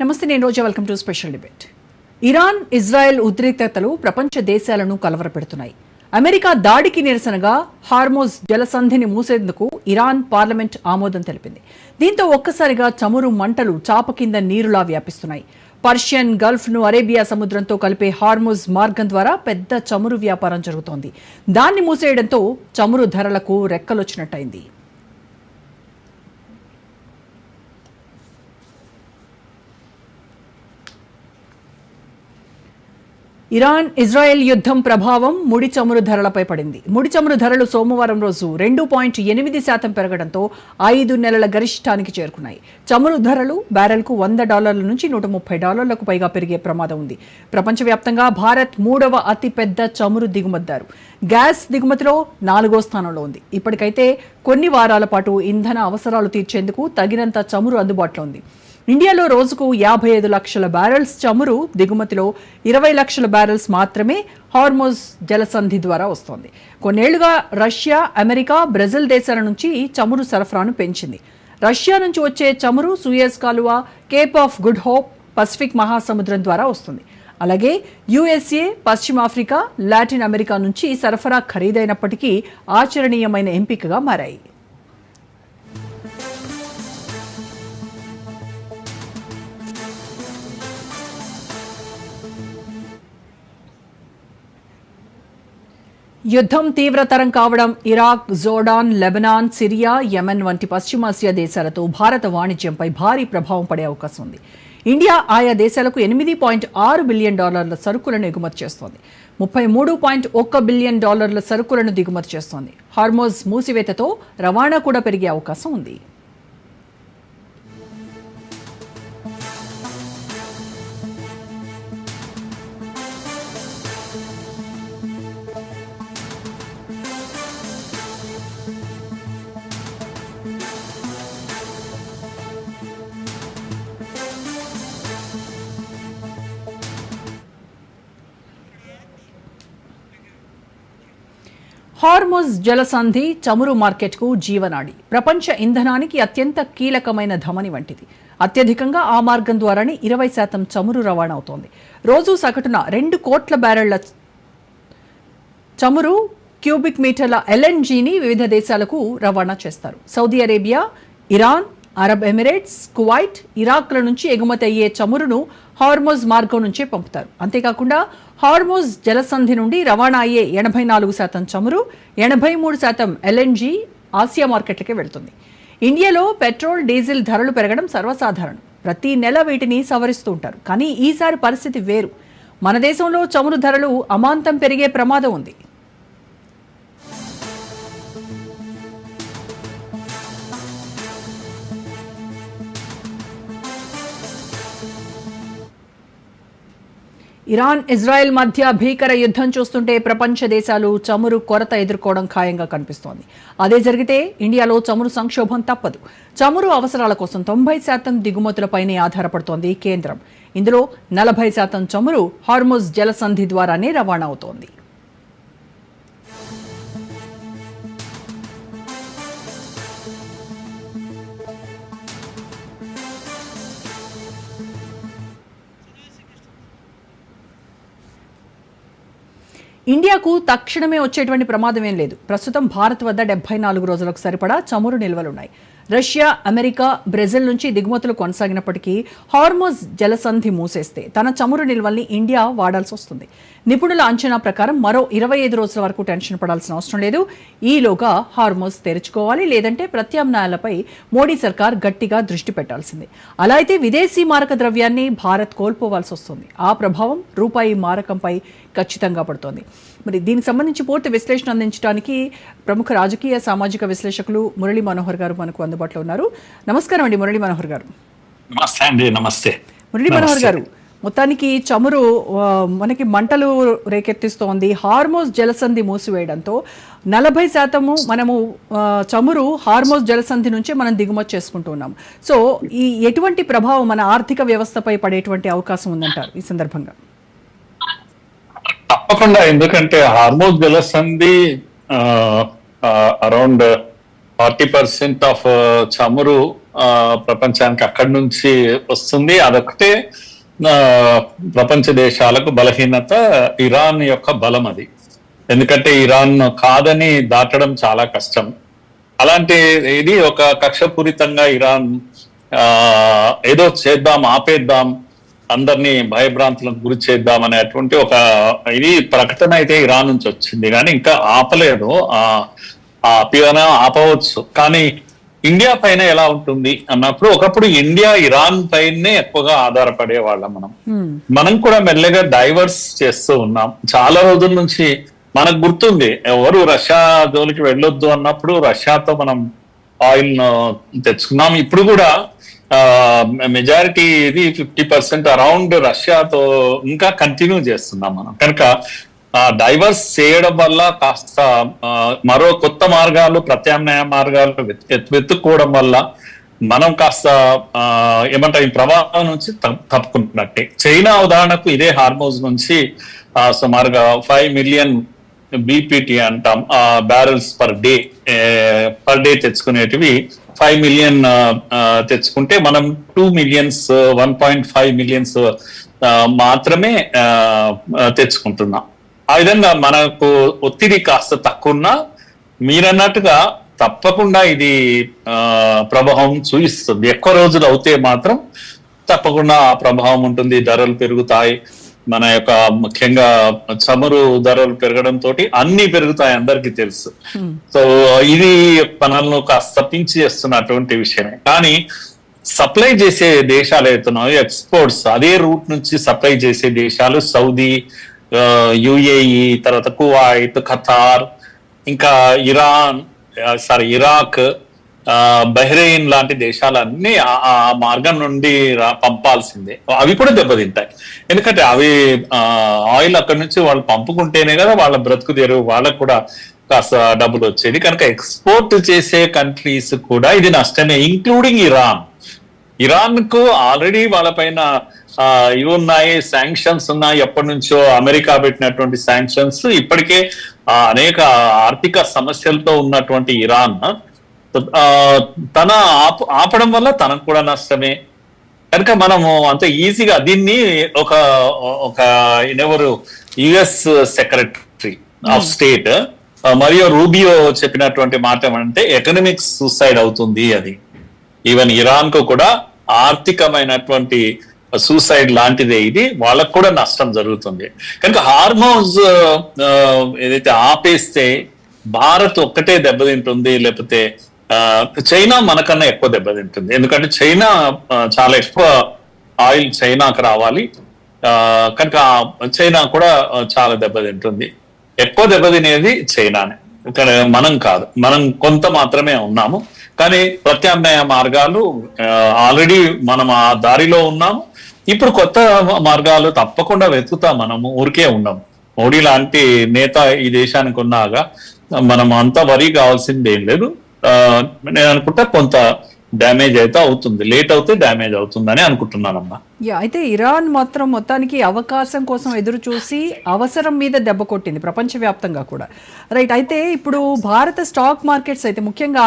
నమస్తే నేను Roja. Welcome to special debate Iran Israel ఉద్రిక్తతలు ప్రపంచ దేశాలను కలవరపెడుతున్నాయి. అమెరికా దాడికి నిరసనగా హార్మోజ్ జలసంధిని మూసేందుకు ఇరాన్ పార్లమెంట్ ఆమోదం తెలిపింది. దీంతో ఒక్కసారిగా చమురు మంటలు చాప కింద నీరులా వ్యాపిస్తున్నాయి. పర్షియన్ గల్ఫ్ను అరేబియా సముద్రంతో కలిపే హార్మోజ్ మార్గం ద్వారా పెద్ద చమురు వ్యాపారం జరుగుతోంది. దాన్ని మూసేయడంతో చమురు ధరలకు రెక్కలొచ్చినట్టయింది. ఇరాన్ ఇజ్రాయెల్ యుద్ధం ప్రభావం ముడి చమురు ధరలపై పడింది. ముడి చమురు ధరలు సోమవారం రోజు రెండు పాయింట్ ఎనిమిది శాతం పెరగడంతో ఐదు నెలల గరిష్టానికి చేరుకున్నాయి. చమురు ధరలు బ్యారెల్కు వంద డాలర్ల నుంచి నూట ముప్పై డాలర్లకు పైగా పెరిగే ప్రమాదం ఉంది. ప్రపంచవ్యాప్తంగా భారత్ మూడవ అతిపెద్ద చమురు దిగుమతిదారు. గ్యాస్ దిగుమతిలో నాలుగో స్థానంలో ఉంది. ఇప్పటికైతే కొన్ని వారాల పాటు ఇంధన అవసరాలు తీర్చేందుకు తగినంత చమురు అందుబాటులో ఉంది. ఇండియాలో రోజుకు యాభై ఐదు లక్షల బ్యారెల్స్ చమురు దిగుమతిలో ఇరవై లక్షల బ్యారెల్స్ మాత్రమే హార్మోజ్ జలసంధి ద్వారా వస్తోంది. కొన్నేళ్ళుగా రష్యా అమెరికా బ్రెజిల్ దేశాల నుంచి చమురు సరఫరాను పెంచింది. రష్యా నుంచి వచ్చే చమురు సూయజ్ కాలువ Cape of Good Hope Pacific మహాసముద్రం ద్వారా వస్తుంది. అలాగే యుఎస్ఏ పశ్చిమాఫ్రికా లాటిన్ అమెరికా నుంచి సరఫరా ఖరీదైనప్పటికీ ఆచరణీయమైన ఎంపికగా మారాయి. యుద్ధం తీవ్రతరం కావడం Iraq Jordan Lebanon Syria Yemen వంటి పశ్చిమాసియా దేశాలతో భారత వాణిజ్యంపై భారీ ప్రభావం పడే అవకాశం ఉంది. ఇండియా ఆయా దేశాలకు ఎనిమిది పాయింట్ ఆరు బిలియన్ డాలర్ల సరుకులను ఎగుమతి చేస్తోంది. ముప్పై మూడు పాయింట్ ఒక్క బిలియన్ డాలర్ల సరుకులను దిగుమతి చేస్తోంది. హార్మోజ్ మూసివేతతో రవాణా కూడా పెరిగే అవకాశం ఉంది. హార్మోజ్ జలసంధి చమురు మార్కెట్కు జీవనాడి. ప్రపంచ ఇంధనానికి అత్యంత కీలకమైన ధమని వంటిది. అత్యధికంగా ఆ మార్గం ద్వారానే ఇరవై శాతం చమురు రవాణా అవుతోంది. రోజు సగటున రెండు కోట్ల బ్యారెళ్ళ చమురు క్యూబిక్ మీటర్ల ఎల్ఎన్జీని వివిధ దేశాలకు రవాణా చేస్తారు. Saudi Arabia Iran Arab Emirates Kuwait ఇరాక్ల నుంచి ఎగుమతి అయ్యే చమురును హార్మోజ్ మార్గం నుంచే పంపుతారు. అంతేకాకుండా హార్మోజ్ జలసంధి నుండి రవాణా అయ్యే ఎనభై నాలుగు శాతం చమురు ఎనభై మూడు శాతం ఎల్ఎన్జీ ఆసియా మార్కెట్లకే వెళ్తుంది. ఇండియాలో పెట్రోల్ డీజిల్ ధరలు పెరగడం సర్వసాధారణం. ప్రతి నెల వీటిని సవరిస్తూ ఉంటారు. కానీ ఈసారి పరిస్థితి వేరు. మన దేశంలో చమురు ధరలు అమాంతం పెరిగే ప్రమాదం ఉంది. ఇరాన్ ఇజ్రాయెల్ మధ్య భీకర యుద్ధం చూస్తుంటే ప్రపంచ దేశాలు చమురు కొరత ఎదుర్కోవడం ఖాయంగా కనిపిస్తోంది. అదే జరిగితే ఇండియాలో చమురు సంక్షోభం తప్పదు. చమురు అవసరాల కోసం తొంభై శాతం దిగుమతులపైనే ఆధారపడుతోంది కేంద్రం. ఇందులో నలభై శాతం చమురు హార్మోజ్ జలసంధి ద్వారానే రవాణా అవుతోంది. ఇండియాకు తక్షణమే వచ్చేటువంటి ప్రమాదం ఏం లేదు. ప్రస్తుతం భారత్ వద్ద డెబ్బై నాలుగు రోజులకు సరిపడా చమురు నిల్వలున్నాయి. రష్యా అమెరికా బ్రెజిల్ నుంచి దిగుమతులు కొనసాగినప్పటికీ హార్మోజ్ జలసంధి మూసేస్తే తన చమురు నిల్వల్ని ఇండియా వాడాల్సి వస్తుంది. నిపుణుల అంచనా ప్రకారం మరో ఇరవై ఐదు రోజుల వరకు టెన్షన్ పడాల్సిన అవసరం లేదు. ఈలోగా హార్మోజ్ తెరుచుకోవాలి లేదంటే ప్రత్యామ్నాయాలపై మోడీ సర్కార్ గట్టిగా దృష్టి పెట్టాల్సిందే. అలా అయితే విదేశీ మారక ద్రవ్యాన్ని భారత్ కోల్పోవాల్సి వస్తుంది. ఆ ప్రభావం రూపాయి మారకంపై ఖచ్చితంగా పడుతోంది. మరి దీనికి సంబంధించి పూర్తి విశ్లేషణ అందించడానికి ప్రముఖ రాజకీయ సామాజిక విశ్లేషకులు మురళీ మనోహర్ గారు మనకు అందుబాటులో ఉన్నారు. నమస్కారం అండి మురళీ మనోహర్ గారు. నమస్తే అండి నమస్తే. మురళీ మనోహర్ గారు మొత్తానికి చమురు మనకి మంటలు రేకెత్తిస్తోంది. హార్మోస్ జలసంధి మూసివేయడంతో నలభై శాతము మనము చమురు హార్మోస్ జలసంధి నుంచే మనం దిగుమతి చేసుకుంటూ ఉన్నాం సో ఈ ఎటువంటి ప్రభావం మన ఆర్థిక వ్యవస్థపై పడేటువంటి అవకాశం ఉందంటారు ఈ సందర్భంగా? తప్పకుండా ఎందుకంటే హార్మోస్ జలసంధి అరౌండ్ ఫార్టీ పర్సెంట్ ఆఫ్ చమురు ప్రపంచానికి అక్కడి నుంచి వస్తుంది. అదొకటే ప్రపంచ దేశాలకు బలహీనత ఇరాన్ యొక్క బలం అది. ఎందుకంటే ఇరాన్ కాదని దాటడం చాలా కష్టం. అలాంటి ఇది ఒక కక్షపూరితంగా ఇరాన్ ఏదో చేద్దాం ఆపేద్దాం అందరినీ భయభ్రాంతులకు గురి చేద్దాం అనేటువంటి ఒక ఇది ప్రకటన అయితే ఇరాన్ నుంచి వచ్చింది. కానీ ఇంకా ఆపలేదు. ఆ ఆపిన ఆపవచ్చు. కానీ ఇండియా పైన ఎలా ఉంటుంది అన్నప్పుడు ఒకప్పుడు ఇండియా ఇరాన్ పైనే ఎక్కువగా ఆధారపడే వాళ్ళం మనం. మనం కూడా మెల్లగా డైవర్స్ చేస్తూ ఉన్నాం. చాలా రోజుల నుంచి మనకు గుర్తుంది ఎవరు రష్యా జోలికి వెళ్ళొద్దు అన్నప్పుడు రష్యాతో మనం ఆయిల్ తెచ్చుకున్నాం. ఇప్పుడు కూడా మెజారిటీ ఇది ఫిఫ్టీ పర్సెంట్ అరౌండ్ రష్యాతో ఇంకా కంటిన్యూ చేస్తున్నాం మనం. కనుక డైవర్స్ చేయడం వల్ల కాస్త మరో కొత్త మార్గాలు ప్రత్యామ్నాయ మార్గాలు వెతుక్కోవడం వల్ల మనం కాస్త ఏమంటారు ఈ ప్రభావం నుంచి తప్పుకుంటున్నట్టే. చైనా ఉదాహరణకు ఇదే హార్మోన్స్ నుంచి సుమారుగా ఫైవ్ మిలియన్ బీపీటీ అంటాం barrels per day per day తెచ్చుకునేటివి five million తెచ్చుకుంటే మనం two millions one point five millions మాత్రమే తెచ్చుకుంటున్నాం. ఆ విధంగా మనకు ఒత్తిడి కాస్త తక్కువ ఉన్నా మీరన్నట్టుగా తప్పకుండా ఇది ప్రభావం చూపిస్తుంది. ఎక్కువ రోజులు అవుతే మాత్రం తప్పకుండా ఆ ప్రభావం ఉంటుంది. ధరలు పెరుగుతాయి. మన యొక్క ముఖ్యంగా చమురు ధరలు పెరగడం తోటి అన్ని పెరుగుతాయి అందరికీ తెలుసు. సో ఇది మనల్ని కాస్త పించి చేస్తున్నటువంటి విషయమే. కానీ సప్లై చేసే దేశాలు అవుతున్నాయి ఎక్స్పోర్ట్స్ అదే రూట్ నుంచి సప్లై చేసే దేశాలు సౌదీ యుఏఈ తర్వాత కువైట్ ఖతార్ ఇంకా ఇరాన్ సారీ ఇరాక్ బహ్రెయిన్ లాంటి దేశాలన్నీ ఆ- మార్గం నుండి రా- పంపాల్సిందే. అవి కూడా దెబ్బతింటాయి. ఎందుకంటే అవి ఆయిల్ అక్కడి నుంచి వాళ్ళు పంపుకుంటేనే కదా వాళ్ళ బ్రతుకు తెరువు వాళ్ళకు కూడా కాస్త డబ్బులు వచ్చేది. కనుక ఎక్స్పోర్ట్ చేసే కంట్రీస్ కూడా ఇది నష్టమే ఇంక్లూడింగ్ ఇరాన్. ఇరాన్కు ఆల్రెడీ వాళ్ళపైన ఇవి ఉన్నాయి శాంక్షన్స్ ఉన్నాయి. ఎప్పటి నుంచో అమెరికా పెట్టినటువంటి శాంక్షన్స్ ఇప్పటికే అనేక ఆర్థిక సమస్యలతో ఉన్నటువంటి ఇరాన్. తన ఆప ఆపడం వల్ల తనకు కూడా నష్టమే. కనుక మనము అంత ఈజీగా దీన్ని ఒక ఒక ఎవరు యుఎస్ సెక్రటరీ ఆఫ్ స్టేట్ మరియు రూబియో చెప్పినటువంటి మాట ఏమంటే ఎకనామిక్ సూసైడ్ అవుతుంది అది. ఈవెన్ ఇరాన్కు కూడా ఆర్థికమైనటువంటి సూసైడ్ లాంటిదే ఇది వాళ్ళకు కూడా నష్టం జరుగుతుంది. కనుక హార్మోన్స్ ఏదైతే ఆపేస్తే భారత్ ఒక్కటే దెబ్బతింటుంది లేకపోతే చైనా మనకన్నా ఎక్కువ దెబ్బతింటుంది. ఎందుకంటే చైనా చాలా ఎక్కువ ఆయిల్ చైనాకు రావాలి. కనుక చైనా కూడా చాలా దెబ్బతింటుంది. ఎక్కువ దెబ్బతినేది చైనానే. ఇక్కడ మనం కాదు. మనం కొంత మాత్రమే ఉన్నాము. కానీ ప్రత్యామ్నాయ మార్గాలు ఆల్రెడీ మనం ఆ దారిలో ఉన్నాము. ఇప్పుడు కొత్త మార్గాలు తప్పకుండా వెతుకుతాం మనము ఊరికే ఉన్నాం మోడీ లాంటి నేత ఈ దేశానికి ఉన్నాగా మనం అంత వరి కావాల్సింది ఏం లేదు. ఆ, నేను అనుకుంటా కొంత డ్యామేజ్ అయితే అవుతుంది. లేట్ అవుతే డ్యామేజ్ అవుతుందని అనుకుంటున్నానమ్మా. అయితే ఇరాన్ మాత్రం మొత్తానికి అవకాశం కోసం ఎదురు చూసి అవసరం మీద దెబ్బ కొట్టింది ప్రపంచవ్యాప్తంగా కూడా. రైట్ అయితే ఇప్పుడు భారత స్టాక్ మార్కెట్స్ అయితే ముఖ్యంగా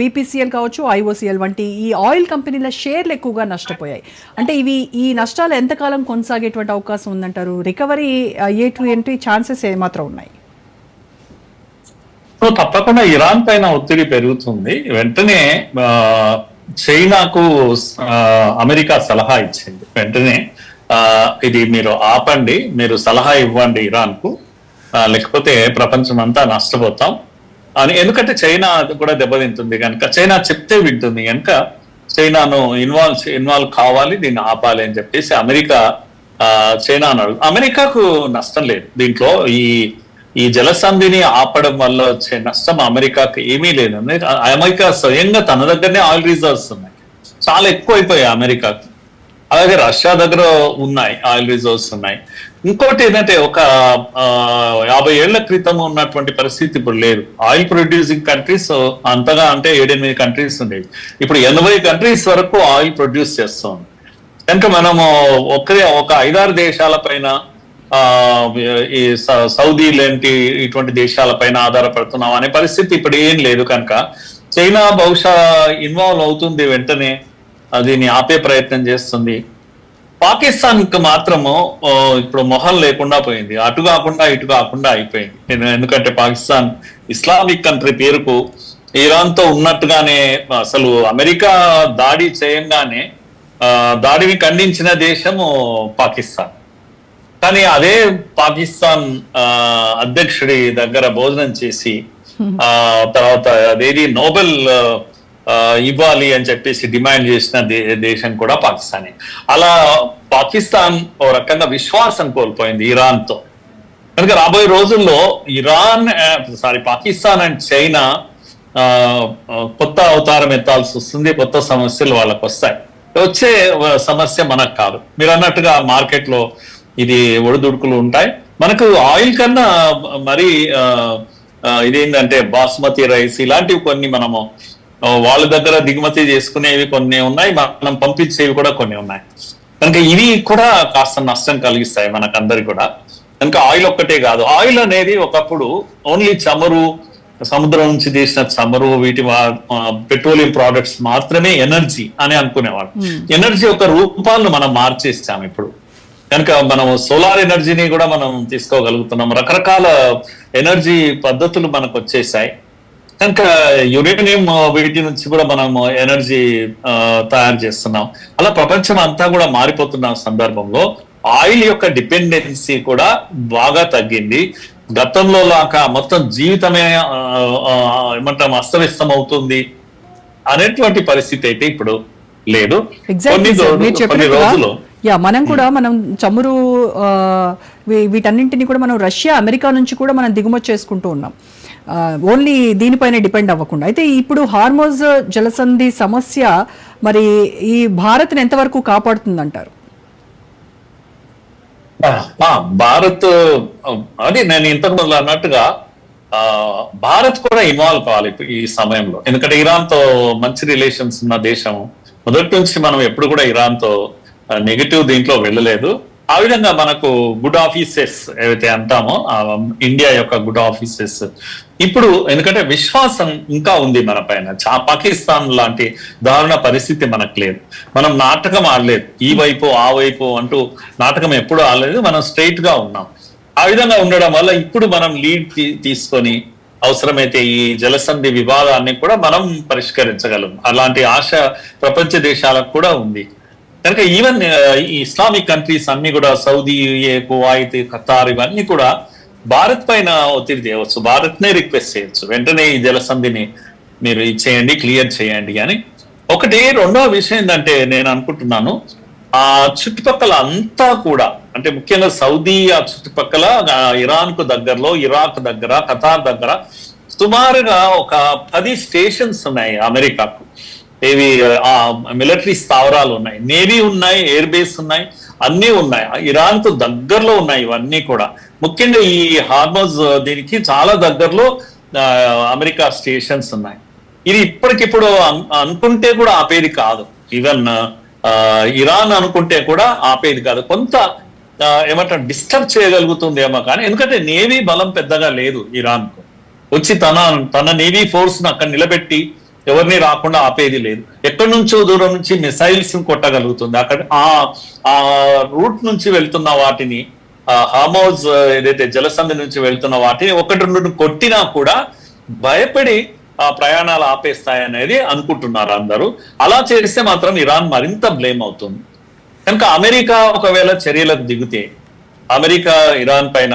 బీపీసీఎల్ కావచ్చు ఐఓసీఎల్ వంటి ఈ ఆయిల్ కంపెనీల షేర్లు ఎక్కువగా నష్టపోయాయి. అంటే ఇవి ఈ నష్టాలు ఎంతకాలం కొనసాగేటువంటి అవకాశం ఉందంటారు? రికవరీ అయ్యేటువంటి ఛాన్సెస్ ఏమాత్రం ఉన్నాయి? సో తప్పకుండా ఇరాన్ పైన ఒత్తిడి పెరుగుతుంది. వెంటనే చైనాకు అమెరికా సలహా ఇచ్చింది. వెంటనే ఇది మీరు ఆపండి మీరు సలహా ఇవ్వండి ఇరాన్కు లేకపోతే ప్రపంచం అంతా నష్టపోతాం. అని ఎందుకంటే చైనా కూడా దెబ్బతింటుంది కనుక చైనా చెప్తే వింటుంది కనుక చైనాను ఇన్వాల్వ్ ఇన్వాల్వ్ కావాలి దీన్ని ఆపాలి అని చెప్పేసి అమెరికా చైనా అన్నాడు. అమెరికాకు నష్టం లేదు. దీంట్లో ఈ ఈ జలసంధిని ఆపడం వల్ల వచ్చే నష్టం అమెరికాకు ఏమీ లేదు. అమెరికా స్వయంగా తన దగ్గరనే ఆయిల్ రిజర్వ్స్ ఉన్నాయి. చాలా ఎక్కువ అయిపోయాయి అమెరికాకి. అలాగే రష్యా దగ్గర ఉన్నాయి ఆయిల్ రిజర్వ్స్ ఉన్నాయి. ఇంకోటి ఏంటంటే ఒక యాభై ఏళ్ళ క్రితం ఉన్నటువంటి పరిస్థితి ఇప్పుడు లేదు. ఆయిల్ ప్రొడ్యూసింగ్ కంట్రీస్ అంతగా అంటే ఏడెనిమిది కంట్రీస్ ఉండేవి ఇప్పుడు ఎనభై కంట్రీస్ వరకు ఆయిల్ ప్రొడ్యూస్ చేస్తాం కనుక మనము ఒకే ఒక ఐదారు దేశాల పైన ఈ సౌదీ లాంటి ఇటువంటి దేశాలపైన ఆధారపడుతున్నాం అనే పరిస్థితి ఇప్పుడు ఏం లేదు కనుక. చైనా బహుశా ఇన్వాల్వ్ అవుతుంది వెంటనే. దీన్ని ఆపే ప్రయత్నం చేస్తుంది. పాకిస్తాన్ మాత్రము ఇప్పుడు మొహం లేకుండా పోయింది. అటు కాకుండా ఇటు కాకుండా అయిపోయింది. ఎందుకంటే పాకిస్తాన్ ఇస్లామిక్ కంట్రీ పేరుకు ఇరాన్తో ఉన్నట్టుగానే అసలు అమెరికా దాడి చేయంగానే దాడిని ఖండించిన దేశము పాకిస్తాన్. కానీ అదే పాకిస్తాన్ అధ్యక్షుడి దగ్గర భోజనం చేసి ఆ తర్వాత అదేది నోబెల్ ఇవ్వాలి అని చెప్పేసి డిమాండ్ చేసిన దేశం కూడా పాకిస్తానే. అలా పాకిస్తాన్ ఓ రకంగా విశ్వాసం కోల్పోయింది ఇరాన్తో కనుక రాబోయే రోజుల్లో Iran sorry Pakistan and China కొత్త అవతారం ఎత్తాల్సి వస్తుంది కొత్త సమస్యలు వాళ్ళకు వస్తాయి వచ్చే సమస్య మనకు కాదు. మీరు అన్నట్టుగా మార్కెట్లో ఇది ఒడిదుడుకులు ఉంటాయి. మనకు ఆయిల్ కన్నా మరి ఇదేంటంటే బాస్మతి రైస్ ఇలాంటివి కొన్ని మనము వాళ్ళ దగ్గర దిగుమతి చేసుకునేవి కొన్ని ఉన్నాయి. మనం పంపించేవి కూడా కొన్ని ఉన్నాయి. కనుక ఇవి కూడా కాస్త నష్టం కలిగిస్తాయి మనకందరికి కూడా. కనుక ఆయిల్ ఒక్కటే కాదు. ఆయిల్ అనేది ఒకప్పుడు ఓన్లీ చమురు సముద్రం నుంచి తీసిన చమురు వీటి పెట్రోలియం ప్రోడక్ట్స్ మాత్రమే ఎనర్జీ అని అనుకునేవాడు ఎనర్జీ యొక్క రూపాలను మనం మార్చేస్తాం ఇప్పుడు. కనుక మనం సోలార్ ఎనర్జీని కూడా మనం తీసుకోగలుగుతున్నాం. రకరకాల ఎనర్జీ పద్ధతులు మనకు వచ్చేసాయి. కనుక యురేనియం వీటి నుంచి కూడా మనం ఎనర్జీ తయారు చేస్తున్నాం. అలా ప్రపంచం అంతా కూడా మారిపోతున్న సందర్భంలో ఆయిల్ యొక్క డిపెండెన్సీ కూడా బాగా తగ్గింది. గతంలో లాగా మొత్తం జీవితమే ఏమంటాం అస్తవ్యస్తం అవుతుంది అనేటువంటి పరిస్థితి అయితే ఇప్పుడు లేదు. కొన్ని రోజులు- యా మనం కూడా మనం చమురు వీటన్నింటినీ కూడా మనం రష్యా అమెరికా నుంచి కూడా మనం దిగుమతి చేసుకుంటూ ఉన్నాం. ఓన్లీ దీనిపైన డిపెండ్ అవ్వకుండా. అయితే ఇప్పుడు హార్మోజ్ జలసంధి సమస్య మరి ఈ భారత్ని ఎంతవరకు కాపాడుతుందంటారు? భారత్ అది నేను ఇంతకు ముందు అన్నట్టుగా ఆ, భారత్ కూడా ఇన్వాల్వ్ కావాలి ఈ సమయంలో. ఎందుకంటే ఇరాన్తో మంచి రిలేషన్స్ ఉన్న దేశం మొదటి నుంచి మనం ఎప్పుడు కూడా ఇరాన్తో నెగిటివ్ దీంట్లో వెళ్ళలేదు. ఆ విధంగా మనకు గుడ్ ఆఫీసెస్ ఏవైతే అంటామో ఇండియా యొక్క గుడ్ ఆఫీసెస్ ఇప్పుడు ఎందుకంటే విశ్వాసం ఇంకా ఉంది మన పైన. చా- పాకిస్తాన్ లాంటి దారుణ పరిస్థితి మనకు లేదు. మనం నాటకం ఆడలేదు. ఈ వైపు ఆ వైపు అంటూ నాటకం ఎప్పుడు ఆడలేదు. మనం స్ట్రైట్గా ఉన్నాం. ఆ విధంగా ఉండడం వల్ల ఇప్పుడు మనం లీడ్ తీసుకొని అవసరమైతే ఈ జలసంధి వివాదాన్ని కూడా మనం పరిష్కరించగలం. అలాంటి ఆశ ప్రపంచ దేశాలకు కూడా ఉంది. కనుక ఈవెన్ ఈ ఇస్లామిక్ కంట్రీస్ అన్ని కూడా సౌదీ యుఏ కువైత్ ఖతార్ ఇవన్నీ కూడా భారత్ పైన ఒత్తిడి చేయవచ్చు. భారత్ నే రిక్వెస్ట్ చేయొచ్చు. వెంటనే ఈ జలసంధిని మీరు ఇచ్చేయండి క్లియర్ చేయండి అని. ఒకటి రెండవ విషయం ఏంటంటే నేను అనుకుంటున్నాను ఆ చుట్టుపక్కల అంతా కూడా అంటే ముఖ్యంగా సౌదీ ఆ చుట్టుపక్కల ఇరాన్కు ఇరాన్కు దగ్గరలో ఇరాక్ దగ్గర ఖతార్ దగ్గర సుమారుగా ఒక పది స్టేషన్స్ ఉన్నాయి అమెరికాకు. ఏవి ఆ మిలిటరీ స్థావరాలు ఉన్నాయి. నేవీ ఉన్నాయి ఎయిర్ బేస్ ఉన్నాయి అన్నీ ఉన్నాయి. ఇరాన్కు దగ్గరలో ఉన్నాయి ఇవన్నీ కూడా. ముఖ్యంగా ఈ హార్మోజ్ దీనికి చాలా దగ్గరలో అమెరికా స్టేషన్స్ ఉన్నాయి. ఇది ఇప్పటికిప్పుడు అనుకుంటే కూడా ఆపేది కాదు. ఈవెన్ ఆ, ఇరాన్ అనుకుంటే కూడా ఆపేది కాదు. కొంత ఏమంటారు డిస్టర్బ్ చేయగలుగుతుందేమో కానీ ఎందుకంటే నేవీ బలం పెద్దగా లేదు ఇరాన్కు వచ్చి తన తన నేవీ ఫోర్స్ను అక్కడ నిలబెట్టి ఎవరిని రాకుండా ఆపేది లేదు. ఎక్కడి నుంచో దూరం నుంచి మిసైల్స్ కొట్టగలుగుతుంది. అక్కడ ఆ ఆ రూట్ నుంచి వెళ్తున్న వాటిని ఆ హామౌజ్ ఏదైతే జలసంధి నుంచి వెళ్తున్న వాటిని ఒకటి రెండు కొట్టినా కూడా భయపడి ఆ ప్రయాణాలు ఆపేస్తాయనేది అనుకుంటున్నారు అందరూ. అలా చేస్తే మాత్రం ఇరాన్ మరింత బ్లేమ్ అవుతుంది. కనుక అమెరికా ఒకవేళ చర్యలకు దిగితే అమెరికా ఇరాన్ పైన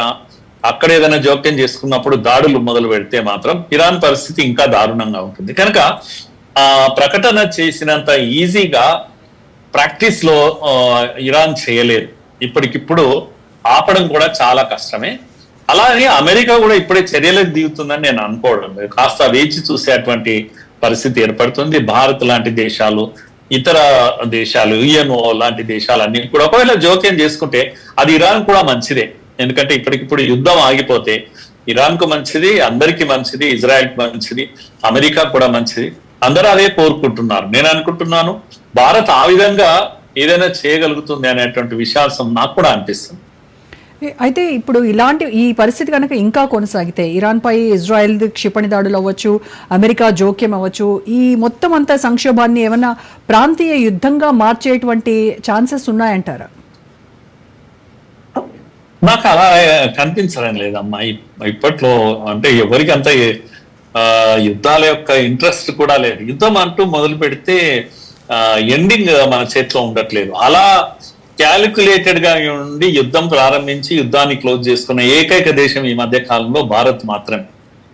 అక్కడ ఏదైనా జోక్యం చేసుకున్నప్పుడు దాడులు మొదలు పెడితే మాత్రం ఇరాన్ పరిస్థితి ఇంకా దారుణంగా ఉంటుంది. కనుక ఆ ప్రకటన చేసినంత ఈజీగా ప్రాక్టీస్లో ఇరాన్ చేయలేదు. ఇప్పటికిప్పుడు ఆపడం కూడా చాలా కష్టమే. అలాగే అమెరికా కూడా ఇప్పుడే చర్యలకు దిగుతుందని నేను అనుకోవడం కాస్త వేచి చూసేటువంటి పరిస్థితి ఏర్పడుతుంది. భారత్ లాంటి దేశాలు ఇతర దేశాలు యుఎన్ఓ లాంటి దేశాలన్నీ కూడా ఒకవేళ జోక్యం చేసుకుంటే అది ఇరాన్ కూడా మంచిదే. ఎందుకంటే ఇప్పటికిప్పుడు యుద్ధం ఆగిపోతే ఇరాన్కు మంచిది అందరికీ మంచిది ఇజ్రాయెల్కు మంచిది అమెరికా కూడా మంచిది. అందరూ అదే కోరుకుంటున్నారు. నేను అనుకుంటున్నాను భారత్ ఆ విధంగా ఏదైనా చేయగలుగుతుంది అనేటువంటి విశ్వాసం నాకు కూడా అనిపిస్తుంది. అయితే ఇప్పుడు ఇలాంటి ఈ పరిస్థితి కనుక ఇంకా కొనసాగితే ఇరాన్ పై ఇజ్రాయెల్ క్షిపణి దాడులు అవ్వచ్చు అమెరికా జోక్యం అవ్వచ్చు ఈ మొత్తం అంతా సంక్షోభాన్ని ఏమైనా ప్రాంతీయ యుద్ధంగా మార్చేటువంటి ఛాన్సెస్ ఉన్నాయంటారా? నాకు అలా కనిపించడం లేదమ్మా. ఇప్పట్లో అంటే ఎవరికి అంత యుద్ధాల యొక్క ఇంట్రెస్ట్ కూడా లేదు. యుద్ధం అంటూ మొదలు పెడితే ఎండింగ్ మన చేతిలో ఉండట్లేదు. అలా క్యాలిక్యులేటెడ్గా ఉండి యుద్ధం ప్రారంభించి యుద్ధాన్ని క్లోజ్ చేసుకున్న ఏకైక దేశం ఈ మధ్య కాలంలో భారత్ మాత్రమే.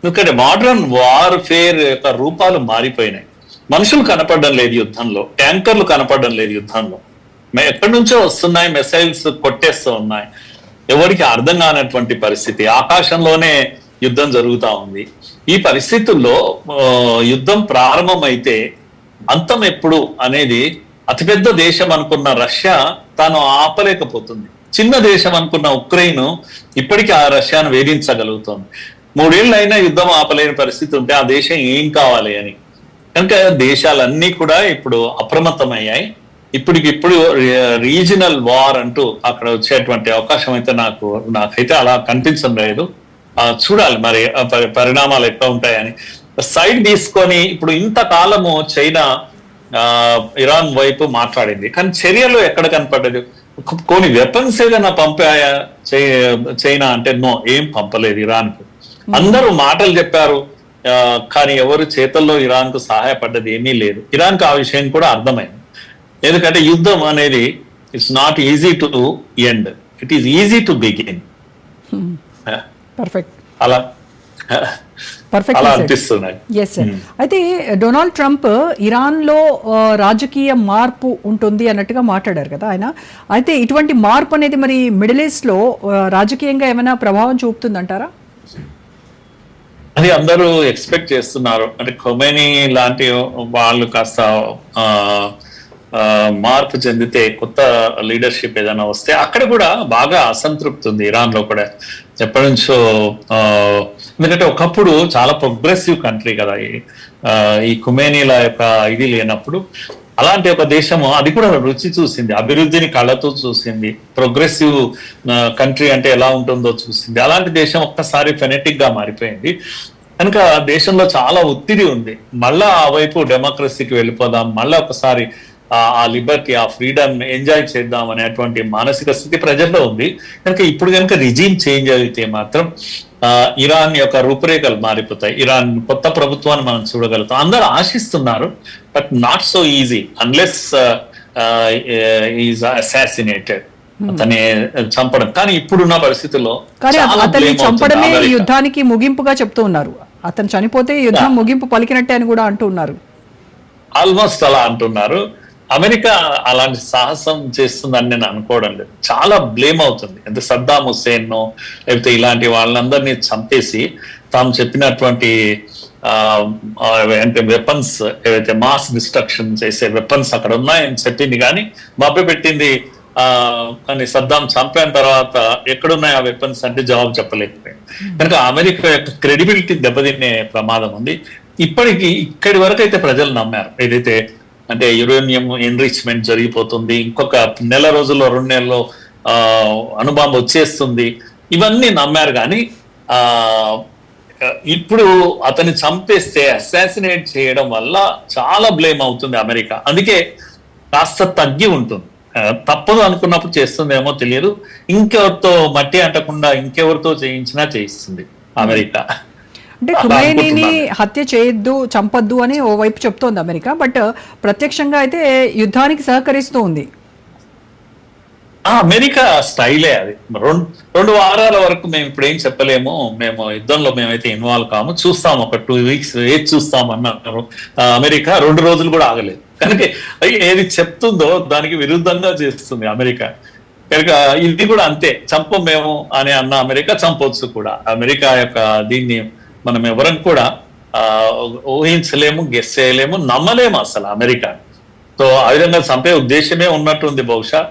ఎందుకంటే మోడర్న్ వార్ ఫేర్ యొక్క రూపాలు మారిపోయినాయి. మనుషులు కనపడడం లేదు యుద్ధంలో. ట్యాంకర్లు కనపడడం లేదు యుద్ధంలో. ఎక్కడి నుంచో వస్తున్నాయి మిసైల్స్ కొట్టేస్తూ ఉన్నాయి. ఎవరికి అర్థం కానటువంటి పరిస్థితి. ఆకాశంలోనే యుద్ధం జరుగుతూ ఉంది. ఈ పరిస్థితుల్లో యుద్ధం ప్రారంభమైతే అంతం ఎప్పుడు అనేది అతిపెద్ద దేశం అనుకున్న రష్యా తాను ఆపలేకపోతుంది. చిన్న దేశం అనుకున్న ఉక్రెయిన్ ఇప్పటికీ ఆ రష్యాను వేధించగలుగుతోంది. మూడేళ్ళైనా యుద్ధం ఆపలేని పరిస్థితి ఉంటే ఆ దేశం ఏం కావాలి అని. కనుక దేశాలన్నీ కూడా ఇప్పుడు అప్రమత్తమయ్యాయి. ఇప్పటికిప్పుడు రీజనల్ వార్ అంటూ అక్కడ వచ్చేటువంటి అవకాశం అయితే నాకు నాకైతే అలా కనిపించడం లేదు. చూడాలి మరి పరిణామాలు ఎట్లా ఉంటాయని. సైడ్ తీసుకొని ఇప్పుడు ఇంతకాలము చైనా ఇరాన్ వైపు మాట్లాడింది. కానీ చర్యలు ఎక్కడ కనపడ్డది? కొన్ని వెపన్స్ ఏదైనా పంపాయా? చైనా అంటే నో ఏం పంపలేదు ఇరాన్కు అందరూ మాటలు చెప్పారు. కానీ ఎవరు చేతల్లో ఇరాన్కు సహాయపడ్డది ఏమీ లేదు. ఇరాన్కు ఆ విషయం కూడా అర్థమైంది. ఎందుకంటే యుద్ధం అనేది it's not easy to end it is easy to begin perfect అలా. అయితే డొనాల్డ్ ట్రంప్ ఇరాన్లో ఆ, రాజకీయ మార్పు ఉంటుంది అన్నట్టుగా మాట్లాడారు కదా ఆయన. అయితే ఇటువంటి మార్పు అనేది మరి మిడిల్ ఈస్ట్లో ఆ, రాజకీయంగా ఏమైనా ప్రభావం చూపుతుందంటారా? అది అందరూ ఎక్స్పెక్ట్ చేస్తున్నారు. అంటే కొమెనీ లాంటి వాళ్ళు కాస్త మార్పు చెందితే కొత్త లీడర్షిప్ ఏదైనా వస్తే అక్కడ కూడా బాగా అసంతృప్తి ఉంది ఇరాన్లో కూడా. ఎప్పటి నుంచో ఎందుకంటే ఒకప్పుడు చాలా ప్రోగ్రెసివ్ కంట్రీ కదా ఈ- ఈ కుమేనీల యొక్క ఇది లేనప్పుడు అలాంటి ఒక దేశము అది కూడా రుచి చూసింది అభివృద్ధిని కళ్ళతో చూసింది ప్రోగ్రెసివ్ కంట్రీ అంటే ఎలా ఉంటుందో చూసింది. అలాంటి దేశం ఒక్కసారి ఫెనెటిక్గా మారిపోయింది. కనుక దేశంలో చాలా ఒత్తిడి ఉంది. మళ్ళా ఆ వైపు డెమోక్రసీకి వెళ్ళిపోదాం మళ్ళా ఒకసారి ఆ- లిబర్టీ ఆ ఫ్రీడమ్ ఎంజాయ్ చేద్దాం అనేటువంటి మానసిక స్థితి ప్రజల్లో ఉంది. కనుక ఇప్పుడు కనుక రిజీమ్ చేంజ్ అయితే మాత్రం ఆ, ఇరాన్ యొక్క రూపురేఖలు మారిపోతాయి. ఇరాన్ కొత్త ప్రభుత్వాన్ని మనం చూడగలుగుతాం. అందరూ ఆశిస్తున్నారు but not so easy unless is assassinated అతని చంపడం. కానీ ఇప్పుడున్న పరిస్థితుల్లో అతన్ని చంపడమే. యుద్ధానికి ముగింపుగా చెప్తూ ఉన్నారు. అతను చనిపోతే యుద్ధం ముగింపు పలికినట్టే అని కూడా అంటూ ఉన్నారు. ఆల్మోస్ట్ అలా అంటున్నారు. అమెరికా అలాంటి సాహసం చేస్తుందని నేను అనుకోవడం లేదు. చాలా బ్లేమ్ అవుతుంది. అంటే సద్దాం హుస్సేన్ లేకపోతే ఇలాంటి వాళ్ళందరినీ చంపేసి తాము చెప్పినటువంటి ఆ, అంటే వెపన్స్ ఏవైతే మాస్ డిస్ట్రక్షన్ చేసే వెపన్స్ అక్కడ ఉన్నాయని చెప్పింది. కానీ మభ్య పెట్టింది ఆ కానీ సద్దాం చంపిన తర్వాత ఎక్కడున్నాయి ఆ వెపన్స్ అంటే జవాబు చెప్పలేకపోయింది. కనుక అమెరికా యొక్క క్రెడిబిలిటీ దెబ్బతినే ప్రమాదం ఉంది. ఇప్పటికి ఇక్కడి వరకు అయితే ప్రజలు నమ్మారు. ఏదైతే అంటే యురేనియం ఎన్రిచ్మెంట్ జరిగిపోతుంది. ఇంకొక నెల రోజుల్లో రెండు నెలల్లో ఆ అణుబాంబు వచ్చేస్తుంది. ఇవన్నీ నమ్మారు కానీ ఇప్పుడు అతన్ని చంపేస్తే అసాసినేట్ చేయడం వల్ల చాలా బ్లేమ్ అవుతుంది అమెరికా. అందుకే కాస్త తగ్గి ఉంటుంది. తప్పదు అనుకున్నప్పుడు చేస్తుందేమో తెలియదు. ఇంకెవరితో మట్టి అంటకుండా ఇంకెవరితో చేయించినా చేయిస్తుంది అమెరికా. అంటే ఖుమైనీని. హత్య చేయొద్దు చంపొద్దు అని ఓవైపు చెప్తోంది అమెరికా. బట్ ప్రత్యక్షంగా అయితే యుద్ధానికి సహకరిస్తూ ఉంది. ఆ అమెరికా స్టైలే అది. రెండు రెండు వారాల వరకు మేము ఇప్పుడు ఏం చెప్పలేము. మేము యుద్ధంలో మేమైతే ఇన్వాల్వ్ కాము. చూస్తాం ఒక టూ వీక్స్ ఏది చూస్తాం అన్నారు. అమెరికా రెండు రోజులు కూడా ఆగలేదు. కనుక ఏది చెప్తుందో దానికి విరుద్ధంగా చేస్తుంది అమెరికా. కనుక ఇది కూడా అంతే. చంపం మేము అని అన్న అమెరికా చంపొచ్చు కూడా. అమెరికా యొక్క దీన్ని మనం ఎవరం కూడా ఊహించలేము గెస్ చేయలేము నమ్మలేము అసలు అమెరికా సో ఆ విధంగా చంపే ఉద్దేశమే ఉన్నట్టుంది బహుశా.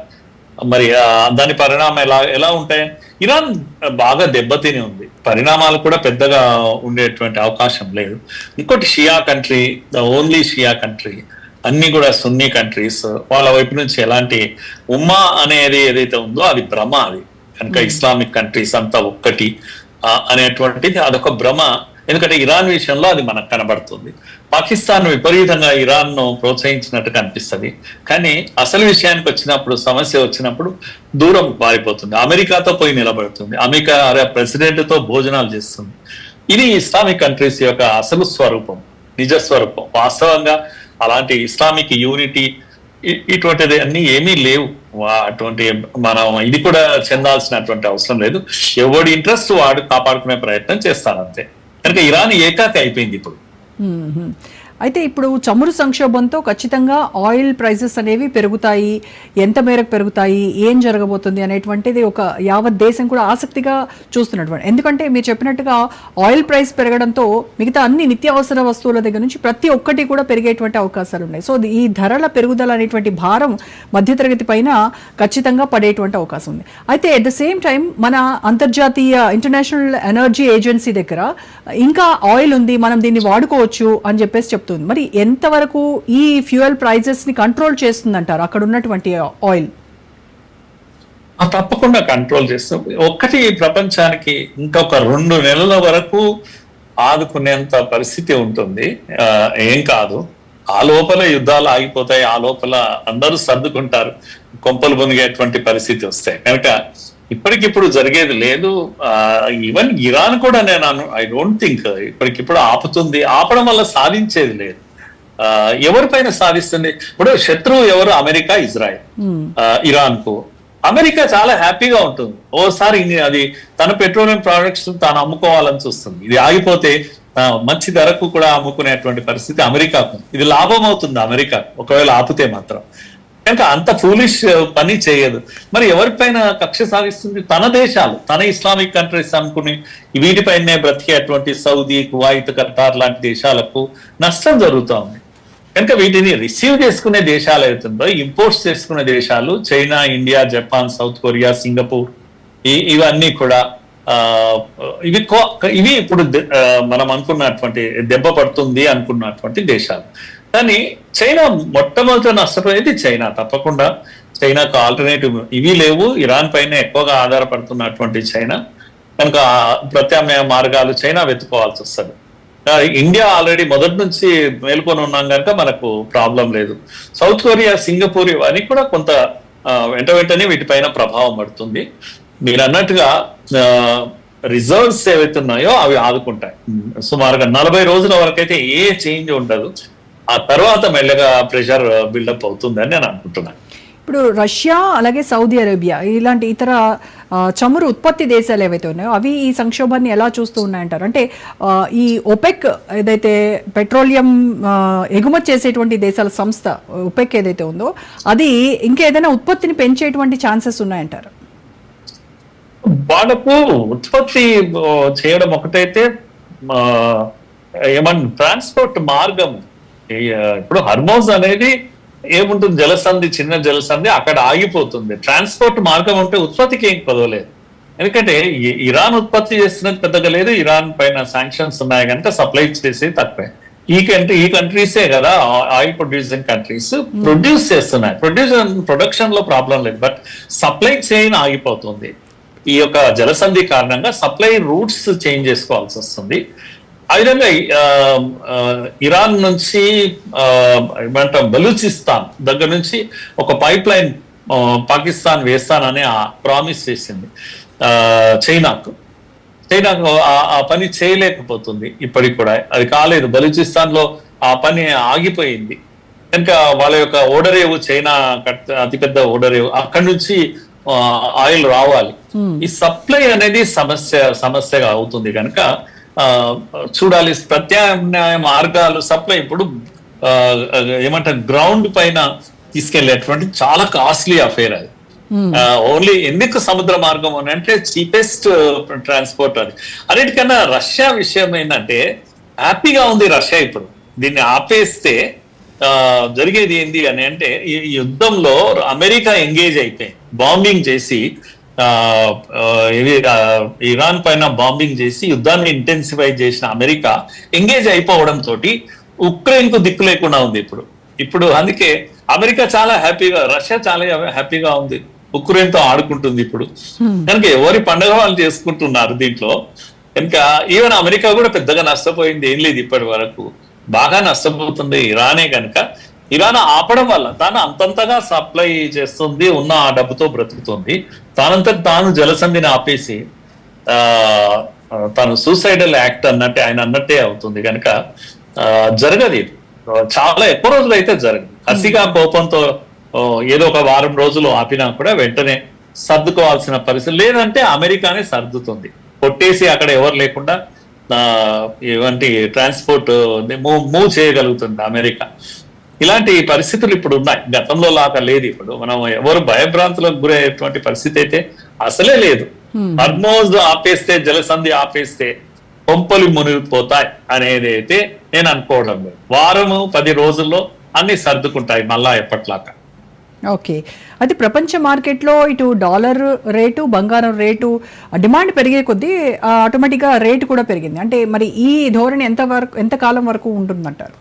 మరి దాని పరిణామం ఎలా ఎలా ఉంటాయి? ఇరాన్ బాగా దెబ్బతిని ఉంది. పరిణామాలు కూడా పెద్దగా ఉండేటువంటి అవకాశం లేదు. ఇంకోటి Shia country the only Shia country. అన్ని కూడా సున్నీ కంట్రీస్. వాళ్ళ వైపు నుంచి ఎలాంటి ఉమ్మా అనేది ఏదైతే ఉందో అది భ్రమ అది. కనుక ఇస్లామిక్ కంట్రీస్ అంతా ఒక్కటి. అనేటువంటిది అదొక భ్రమ. ఎందుకంటే ఇరాన్ విషయంలో అది మనకు కనబడుతుంది. పాకిస్తాన్ విపరీతంగా ఇరాన్ను ప్రోత్సహించినట్టు కనిపిస్తుంది. కానీ అసలు విషయానికి వచ్చినప్పుడు సమస్య వచ్చినప్పుడు దూరం పారిపోతుంది. అమెరికాతో పోయి నిలబడుతుంది. అమెరికా ప్రెసిడెంట్తో భోజనాలు చేస్తుంది. ఇది ఇస్లామిక్ కంట్రీస్ యొక్క అసలు స్వరూపం నిజ స్వరూపం. వాస్తవంగా అలాంటి ఇస్లామిక్ యూనిటీ ఇటువంటిది అన్ని ఏమీ లేవు. అటువంటి మనం ఇది కూడా చెందాల్సినటువంటి అవసరం లేదు. ఎవడి ఇంట్రెస్ట్ వాడు కాపాడుకునే ప్రయత్నం చేస్తాను అంతే కనుక ఇరాన్ ఏకాకి అయిపోయింది ఇప్పుడు. అయితే ఇప్పుడు చమురు సంక్షోభంతో ఖచ్చితంగా ఆయిల్ ప్రైసెస్ అనేవి పెరుగుతాయి. ఎంత మేరకు పెరుగుతాయి? ఏం జరగబోతుంది? అనేటువంటిది ఒక యావత్ దేశం కూడా ఆసక్తిగా చూస్తున్నటువంటి ఎందుకంటే మీరు చెప్పినట్టుగా ఆయిల్ ప్రైస్ పెరగడంతో మిగతా అన్ని నిత్యావసర వస్తువుల దగ్గర నుంచి ప్రతి ఒక్కటి కూడా పెరిగేటువంటి అవకాశాలు ఉన్నాయి. సో ఈ ధరల పెరుగుదల అనేటువంటి భారం మధ్యతరగతి పైన ఖచ్చితంగా పడేటువంటి అవకాశం ఉంది. అయితే అట్ ద సేమ్ టైం మన అంతర్జాతీయ ఇంటర్నేషనల్ ఎనర్జీ ఏజెన్సీ దగ్గర ఇంకా ఆయిల్ ఉంది మనం దీన్ని వాడుకోవచ్చు అని చెప్పేసి చెప్తుంది మరి ఎంతవరకు ఈ ఫ్యూయల్ ప్రైజెస్ని కంట్రోల్ చేస్తుందంటారు? అక్కడ ఉన్నటువంటి ఆయిల్. ఆ తప్పకుండా కంట్రోల్ చేస్తాం. ఒక్కటి ప్రపంచానికి ఇంకొక రెండు నెలల వరకు ఆదుకునేంత పరిస్థితి ఉంటుంది. ఏం కాదు. ఆ లోపల యుద్ధాలు ఆగిపోతాయి. ఆ లోపల అందరూ సర్దుకుంటారు. కొంపలు పొందిగేటువంటి పరిస్థితి వస్తాయి. కనుక ఇప్పటికిప్పుడు జరిగేది లేదు. ఈవెన్ ఇరాన్ కూడా నేను ఐ డోంట్ థింక్ ఇప్పటికిప్పుడు ఆపుతుంది. ఆపడం వల్ల సాధించేది లేదు. ఎవరిపైన సాధిస్తుంది? ఇప్పుడు శత్రువు ఎవరు? America Israel. ఆ, ఇరాన్కు అమెరికా చాలా హ్యాపీగా ఉంటుంది. ఓసారి అది తన పెట్రోలియం ప్రోడక్ట్స్ తాను అమ్ముకోవాలని చూస్తుంది. ఇది ఆగిపోతే మంచి ధరకు కూడా అమ్ముకునేటువంటి పరిస్థితి అమెరికాకు. ఇది లాభం అవుతుంది అమెరికా. ఒకవేళ ఆపితే మాత్రం. కనుక అంత ఫూలిష్ uh, పని చేయదు. మరి ఎవరిపైన కక్ష సాగిస్తుంది తన దేశాలు తన ఇస్లామిక్ కంట్రీస్ అనుకుని వీటిపైనే బ్రతికేటువంటి సౌదీ కువైత్ ఖతార్ లాంటి దేశాలకు నష్టం జరుగుతూ ఉంది. కనుక వీటిని రిసీవ్ చేసుకునే దేశాలు అవుతుందో ఇంపోర్ట్స్ చేసుకునే దేశాలు China India Japan South Korea Singapore ఈ- ఇవన్నీ కూడా ఇవి ఇవి ఇప్పుడు మనం అనుకున్నటువంటి దెబ్బ పడుతుంది అనుకున్నటువంటి దేశాలు. కానీ చైనా మొట్టమొదటి నష్టపోయేది చైనా. తప్పకుండా చైనాకు ఆల్టర్నేటివ్ ఇవి లేవు. ఇరాన్ పైన ఎక్కువగా ఆధారపడుతున్నటువంటి చైనా. కనుక ప్రత్యామ్నాయ మార్గాలు చైనా వెతుకోవాల్సి వస్తుంది. ఇండియా ఆల్రెడీ మొదటి నుంచి మేల్కొని ఉన్నాం కనుక మనకు ప్రాబ్లం లేదు. సౌత్ కొరియా సింగపూర్ ఇవన్నీ కూడా కొంత వెంట వెంటనే వీటిపైన ప్రభావం పడుతుంది. మీరు అన్నట్టుగా రిజర్వ్స్ ఏవైతే ఉన్నాయో అవి ఆదుకుంటాయి. సుమారుగా నలభై రోజుల వరకు అయితే ఏ చేంజ్ ఉండదు. ఆ తర్వాత మెల్లగా ప్రెషర్ బిల్డప్ అవుతుందని నేను అనుకుంటున్నాను. ఇప్పుడు రష్యా అలాగే సౌదీ అరేబియా ఇలాంటి ఇతర చమురు ఉత్పత్తి దేశాలు ఏవైతే ఉన్నాయో అవి ఈ సంక్షోభాన్ని ఎలా చూస్తూ ఉన్నాయంటారు? అంటే ఈ ఒపెక్ ఏదైతే పెట్రోలియం ఎగుమతి చేసేటువంటి దేశాల సంస్థ ఒపెక్ ఏదైతే ఉందో అది ఇంకేదైనా ఉత్పత్తిని పెంచేటువంటి ఛాన్సెస్ ఉన్నాయంటారు? వాళ్ళకు ఉత్పత్తి చేయడం ఒకటైతే ఆ, ఏమన్ ట్రాన్స్పోర్ట్ మార్గం ఇప్పుడు హర్మోజ్ అనేది ఏముంటుంది? జలసంధి చిన్న జలసంధి అక్కడ ఆగిపోతుంది. ట్రాన్స్పోర్ట్ మార్గం ఉంటే ఉత్పత్తికి ఏం కొదవలేదు ఎందుకంటే ఇరాన్ ఉత్పత్తి చేస్తున్నది పెద్దగా లేదు. ఇరాన్ పైన శాంక్షన్స్ ఉన్నాయి కనుక సప్లై చేసేది తక్కువే ఈ కంట్రీ ఈ కంట్రీసే కదా ఆయిల్ ప్రొడ్యూసింగ్ కంట్రీస్ ప్రొడ్యూస్ చేస్తున్నాయి. ప్రొడ్యూస్ ప్రొడక్షన్లో ప్రాబ్లం లేదు. బట్ సప్లై చైన్ ఆగిపోతుంది. ఈ యొక్క జలసంధి కారణంగా సప్లై రూట్స్ చేంజ్ చేసుకోవాల్సి వస్తుంది. ఆ విధంగా ఇరాన్ నుంచి ఏమంటాం బలూచిస్తాన్ దగ్గర నుంచి ఒక పైప్ లైన్ పాకిస్తాన్ వేస్తానని ప్రామిస్ చేసింది. చైనాకు. చైనాకు ఆ- పని చేయలేకపోతుంది ఇప్పటికి కూడా. అది కాలేదు. బలూచిస్తాన్లో ఆ పని ఆగిపోయింది. కనుక వాళ్ళ యొక్క ఓడరేవు చైనా అతిపెద్ద ఓడరేవు అక్కడి నుంచి ఆయిల్ రావాలి. ఈ సప్లై అనేది సమస్య సమస్యగా అవుతుంది కనుక చూడాలి. ప్రత్యామ్నాయ మార్గాలు సప్లై ఇప్పుడు ఏమంటారు గ్రౌండ్ పైన తీసుకెళ్ళేటువంటి చాలా కాస్ట్లీ అఫేర్ అది. ఓన్లీ ఎందుకు సముద్ర మార్గం అని అంటే చీపెస్ట్ ట్రాన్స్పోర్ట్ అది. అన్నిటికన్నా రష్యా విషయం ఏంటంటే హ్యాపీగా ఉంది రష్యా ఇప్పుడు. దీన్ని ఆపేస్తే జరిగేది ఏంటి అని అంటే ఈ యుద్ధంలో అమెరికా ఎంగేజ్ అయిపోయింది. బాంబింగ్ చేసి ఇరాన్ పైన బాంబింగ్ చేసి యుద్ధాన్ని ఇంటెన్సిఫై చేసిన అమెరికా ఎంగేజ్ అయిపోవడం తోటి ఉక్రెయిన్కు దిక్కు లేకుండా ఉంది ఇప్పుడు. ఇప్పుడు అందుకే అమెరికా చాలా హ్యాపీగా రష్యా చాలా హ్యాపీగా ఉంది. ఉక్రెయిన్తో ఆడుకుంటుంది ఇప్పుడు. కనుక ఎవరి పండుగ వాళ్ళు చేసుకుంటున్నారు దీంట్లో కనుక ఈవెన్ అమెరికా కూడా పెద్దగా నష్టపోయింది. ఏం లేదు ఇప్పటి వరకు. బాగా నష్టపోతుంది ఇరానే కనుక. ఇరాన్ ఆపడం వల్ల తాను అంతంతగా సప్లై చేస్తుంది ఉన్న ఆ డబ్బుతో బ్రతుకుతుంది. తానంతట తాను జలసంధిని ఆపేసి తను సూసైడల్ యాక్ట్ అన్నట్టే ఆయన అన్నట్టే అవుతుంది కనుక ఆ, జరగదు ఇది చాలా ఎక్కువ రోజులు అయితే జరగదు కసిగా కోపంతో ఏదో ఒక వారం రోజులు ఆపినా కూడా వెంటనే సర్దుకోవాల్సిన పరిస్థితి. లేదంటే అమెరికానే సర్దుతుంది. కొట్టేసి అక్కడ ఎవరు లేకుండా ఇవంటి ట్రాన్స్పోర్ట్ మూవ్ మూవ్ చేయగలుగుతుంది అమెరికా. ఇలాంటి పరిస్థితులు ఇప్పుడు ఉన్నాయి. గతంలో లాగా లేదు ఇప్పుడు. మనం ఎవరు భయభ్రాంతులకు గురయ్యేటువంటి పరిస్థితి అయితే అసలే లేదు. హర్మోజ్ ఆపేస్తే జలసంధి ఆపేస్తే కొంపలు మునిగిపోతాయి అనేది అయితే నేను అనుకోవడం లేదు. వారము పది రోజుల్లో అన్ని సర్దుకుంటాయి మళ్ళా ఎప్పట్లాగా. ఓకే. అది ప్రపంచ మార్కెట్లో ఇటు డాలర్ రేటు బంగారం రేటు డిమాండ్ పెరిగే కొద్దీ ఆటోమేటిక్గా రేటు కూడా పెరిగింది. అంటే మరి ఈ ధోరణి ఎంత వరకు ఎంత కాలం వరకు ఉంటుందంటారు?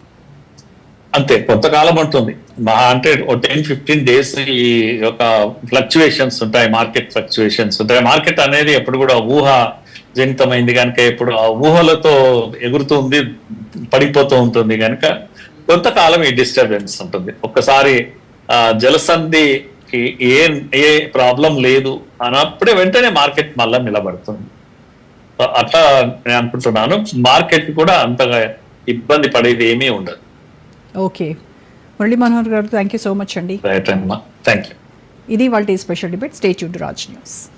అంతే కొంతకాలం ఉంటుంది. మహా అంటే టెన్ ఫిఫ్టీన్ డేస్ ఈ యొక్క ఫ్లక్చువేషన్స్ ఉంటాయి మార్కెట్ ఫ్లక్చువేషన్స్ ఉంటాయి. మార్కెట్ అనేది ఎప్పుడు కూడా ఊహ జనితమైంది కనుక ఇప్పుడు ఆ ఊహలతో ఎగురుతుంది పడిపోతూ ఉంటుంది కనుక కొంతకాలం ఈ డిస్టర్బెన్స్ ఉంటుంది. ఒక్కసారి ఆ జలసంధికి ఏ ఏ ప్రాబ్లం లేదు అన్నప్పుడే వెంటనే మార్కెట్ మళ్ళా నిలబడుతుంది. అట్లా నేను అనుకుంటున్నాను. మార్కెట్ కూడా అంతగా ఇబ్బంది పడేది ఏమీ ఉండదు. Okay. Murali Manohar garu thank you so much అండి. థ్యాంక్ యూ ఇది వాళ్ళ స్పెషల్ డిబేట్. స్టేట్ యూడ్ రాజ్ న్యూస్